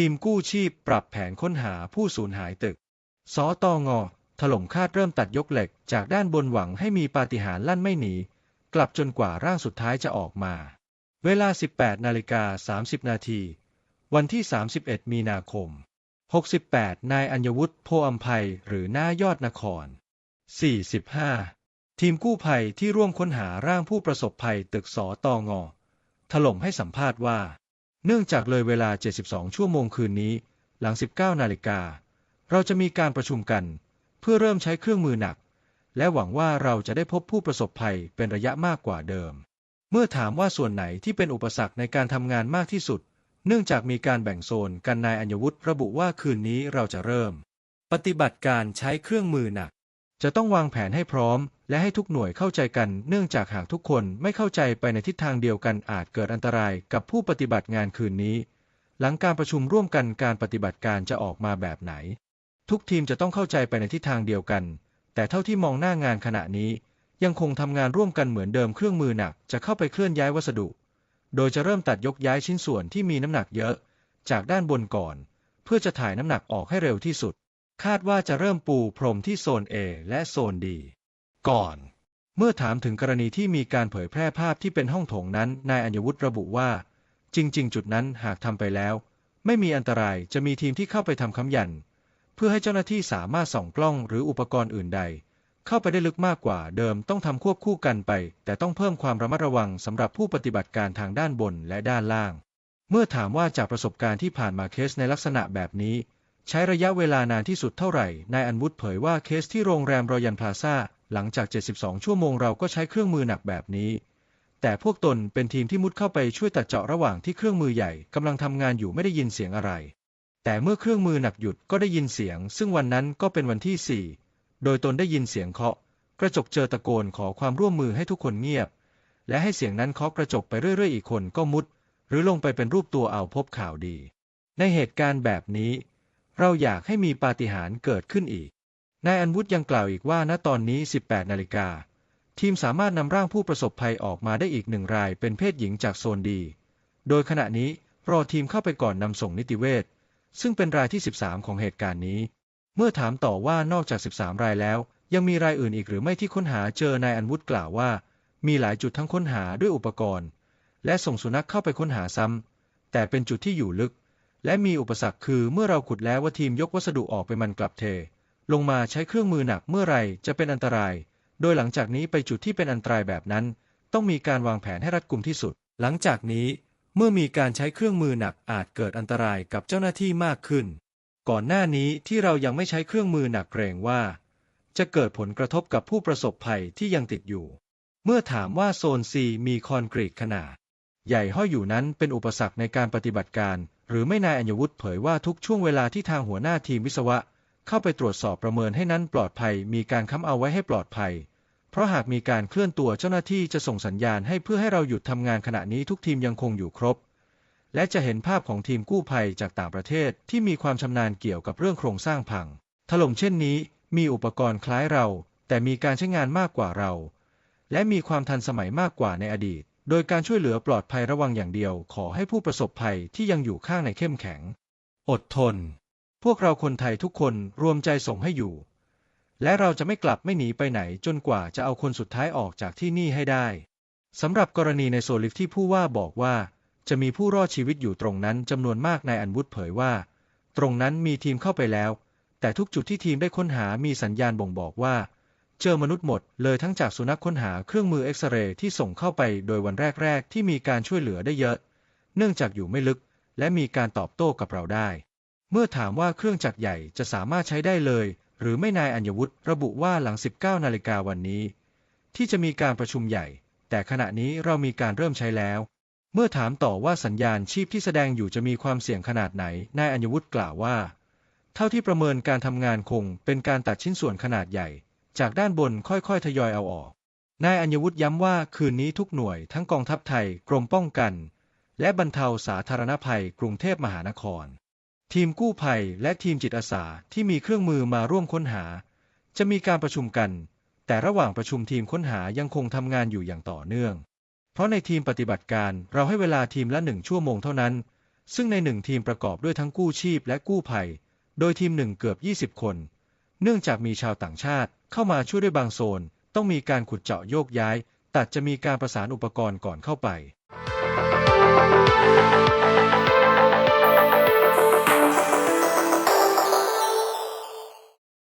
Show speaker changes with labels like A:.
A: ทีมกู้ชีพปรับแผนค้นหาผู้สูญหายตึก สตง ถล่มคาดเริ่มตัดยกเหล็ก จากด้านบนหวังให้มีปาฏิหาริย์ลั่นไม่หนี กลับจนกว่าร่างสุดท้ายจะออกมา เวลา 18นาฬิกา30 นาที วันที่ 31 มีนาคม 68 นายอัญวุฒิโพอัมภัยหรือหน้ายอดนคร 45 ทีมกู้ภัยที่ร่วมค้นหาร่างผู้ประสบภัยตึกสอตองอถล่มให้สัมภาษณ์ว่า เนื่องจากเลยเวลา 72 ชั่วโมงคืนนี้ หลัง 19 นาฬิกา เราจะมีการประชุมกัน เพื่อเริ่มใช้เครื่องมือหนัก และหวังว่าเราจะได้พบผู้ประสบภัยเป็นระยะมากกว่าเดิม เมื่อถามว่าส่วนไหนที่เป็นอุปสรรคในการทำงานมากที่สุด เนื่องจากมีการแบ่งโซนกันนายอัญวุฒิระบุว่าคืนนี้เราจะเริ่ม ปฏิบัติการใช้เครื่องมือหนัก จะต้องวางแผนให้พร้อม และให้ทุกหน่วยเข้าใจกัน เนื่องจากหากทุกคนไม่เข้าใจไปในทิศทางเดียวกันอาจเกิดอันตรายกับผู้ปฏิบัติงานคืนนี้ หลังการประชุมร่วมกันการปฏิบัติการจะออกมาแบบไหน ทุกทีมจะต้องเข้าใจไปในทิศทางเดียวกัน แต่เท่าที่มองหน้างานขณะนี้ ยังคงทำงานร่วมกันเหมือนเดิมเครื่องมือหนักจะเข้าไปเคลื่อนย้ายวัสดุ โดยจะเริ่มตัดยกย้ายชิ้นส่วนที่มีน้ำหนักเยอะ จากด้านบนก่อน เพื่อจะถ่ายน้ำหนักออกให้เร็วที่สุด คาดว่าจะเริ่มปูพรมที่โซน A และโซน D ก่อน เมื่อถามถึงกรณีที่มีการเผยแพร่ภาพที่เป็นห้องโถงนั้น นายอัญวุฒิระบุว่า จริง ๆ จุดนั้นหากทำไปแล้ว ไม่มีอันตรายจะมีทีมที่เข้าไปทำคำยัน เพื่อให้เจ้าหน้าที่สามารถส่องกล้องหรืออุปกรณ์อื่นใด เข้าไปได้ลึกมากกว่าเดิมต้องทำควบคู่กันไป แต่ต้องเพิ่มความระมัดระวังสำหรับผู้ปฏิบัติการทางด้านบนและด้านล่าง เมื่อถามว่าจากประสบการณ์ที่ผ่านมาเคสในลักษณะแบบนี้ ใช้ระยะเวลานานที่สุดเท่าไหร่ นายอันวุฒิเผยว่าเคสที่โรงแรมรอยันพลาซาหลังจาก 72 ชั่วโมงเราก็ใช้เครื่องมือหนักแบบนี้ แต่พวกตนเป็นทีมที่มุดเข้าไปช่วยตัดเจาะระหว่างที่เครื่องมือใหญ่กำลังทำงานอยู่ไม่ได้ยินเสียงอะไร แต่เมื่อเครื่องมือหนักหยุดก็ได้ยินเสียง ซึ่งวันนั้นก็เป็นวันที่ 4 โดยตนได้ยินเสียงเคาะ กระจกเจอตะโกนขอความร่วมมือให้ทุกคนเงียบ และให้เสียงนั้นเคาะกระจกไปเรื่อยๆ อีกคนก็มุด หรือลงไปเป็นรูปตัวเอาพบข่าวดี ในเหตุการณ์แบบนี้ เราอยากให้มีปาฏิหาริย์เกิดขึ้นอีก นายอันวุฒิยังกล่าวอีกว่าณตอนนี้ 18 นาฬิกา ทีมสามารถนำร่างผู้ประสบภัยออกมาได้อีกหนึ่งรายเป็นเพศหญิงจากโซนดี โดยขณะนี้รอทีมเข้าไปก่อนนำส่งนิติเวชซึ่งเป็นรายที่ 13 ของเหตุการณ์นี้ เมื่อถามต่อว่านอกจาก 13 รายแล้ว ยังมีรายอื่นอีกหรือไม่ที่ค้นหาเจอนายอันวุฒิกล่าวว่า มีหลายจุดทั้งค้นหาด้วยอุปกรณ์ และส่งสุนัขเข้าไปค้นหาซ้ำแต่เป็นจุดที่อยู่ลึก และมีอุปสรรคคือเมื่อเราขุดแล้วว่าทีมยกวัสดุออกไปมันกลับเท ลงมาใช้เครื่องมือหนักเมื่อไรจะเป็นอันตราย โดยหลังจากนี้ไปจุดที่เป็นอันตรายแบบนั้น ต้องมีการวางแผนให้รัดกุมที่สุด หลังจากนี้เมื่อมีการใช้เครื่องมือหนักอาจเกิดอันตรายกับเจ้าหน้าที่มากขึ้น ก่อนหน้านี้ที่เรายังไม่ใช้เครื่องมือหนักเกรงว่า จะเกิดผลกระทบกับผู้ประสบภัยที่ยังติดอยู่ เมื่อถามว่าโซนซีมีคอนกรีตขนาด ใหญ่ห้อยอยู่นั้นเป็นอุปสรรคในการปฏิบัติการ หรือไม่นายอัญวุฒิเผยว่าทุกช่วงเวลาที่ทางหัวหน้าทีมวิศวะ เข้าไปตรวจสอบประเมินให้นั้นปลอดภัย มีการค้ำเอาไว้ให้ปลอดภัย เพราะหากมีการเคลื่อนตัวเจ้าหน้าที่จะส่งสัญญาณให้เพื่อให้เราหยุดทำงานขณะนี้ทุกทีมยังคงอยู่ครบ และจะเห็นภาพของทีมกู้ภัยจากต่างประเทศที่มีความชำนาญเกี่ยวกับเรื่องโครงสร้างพัง ถล่มเช่นนี้ มีอุปกรณ์คล้ายเรา แต่มีการใช้งานมากกว่าเรา และมีความทันสมัยมากกว่าในอดีต โดยการช่วยเหลือปลอดภัยระวังอย่างเดียว ขอให้ผู้ประสบภัยที่ยังอยู่ข้างในเข้มแข็ง อดทน พวกเราคนไทยทุกคนรวมใจส่งให้อยู่ และเราจะไม่กลับไม่หนีไปไหนจนกว่าจะเอาคนสุดท้ายออกจากที่นี่ให้ได้สำหรับกรณีในโซลิฟที่ผู้ว่าบอกว่า จะมีผู้รอดชีวิตอยู่ตรงนั้นจำนวนมากนายอันวุฒิเผยว่า ตรงนั้นมีทีมเข้าไปแล้ว แต่ทุกจุดที่ทีมได้ค้นหามีสัญญาณบ่งบอกว่า เจอมนุษย์หมดเลยทั้งจากสุนัขค้นหาเครื่องมือเอ็กซเรย์ที่ส่งเข้าไปโดยวันแรก ๆ ที่มีการช่วยเหลือได้เยอะ เนื่องจากอยู่ไม่ลึก และมีการตอบโต้กับเราได้ เมื่อถามว่าเครื่องจักรใหญ่จะสามารถใช้ได้เลย หรือไม่นายอัญวุฒิระบุว่าหลัง 19 นาฬิกาวันนี้ ที่จะมีการประชุมใหญ่ แต่ขณะนี้เรามีการเริ่มใช้แล้ว เมื่อถามต่อว่าสัญญาณชีพที่แสดงอยู่จะมีความเสี่ยงขนาดไหนนายอัญวุฒิกล่าวว่า เท่าที่ประเมินการทำงานคงเป็นการตัดชิ้นส่วนขนาดใหญ่ จากด้านบนค่อยๆ ทยอยเอาออก นายอัญวุฒิย้ำว่าคืนนี้ทุกหน่วยทั้งกองทัพไทยกรมป้องกัน และบรรเทาสาธารณภัยกรุงเทพมหานคร ทีมกู้ภัยและทีมจิตอาสาที่มีเครื่องมือมาร่วมค้นหา จะมีการประชุมกัน แต่ระหว่างประชุมทีมค้นหายังคงทำงานอยู่อย่างต่อเนื่อง เพราะในทีมปฏิบัติการเราให้เวลาทีมละหนึ่งชั่วโมงเท่านั้น ซึ่งในหนึ่งทีมประกอบด้วยทั้งกู้ชีพและกู้ภัย โดยทีมหนึ่งเกือบ 20 คน เนื่องจากมีชาวต่างชาติ เข้ามาช่วยด้วยบางโซน ต้องมีการขุดเจาะโยกย้าย ตัดจะมีการประสานอุปกรณ์ก่อนเข้าไป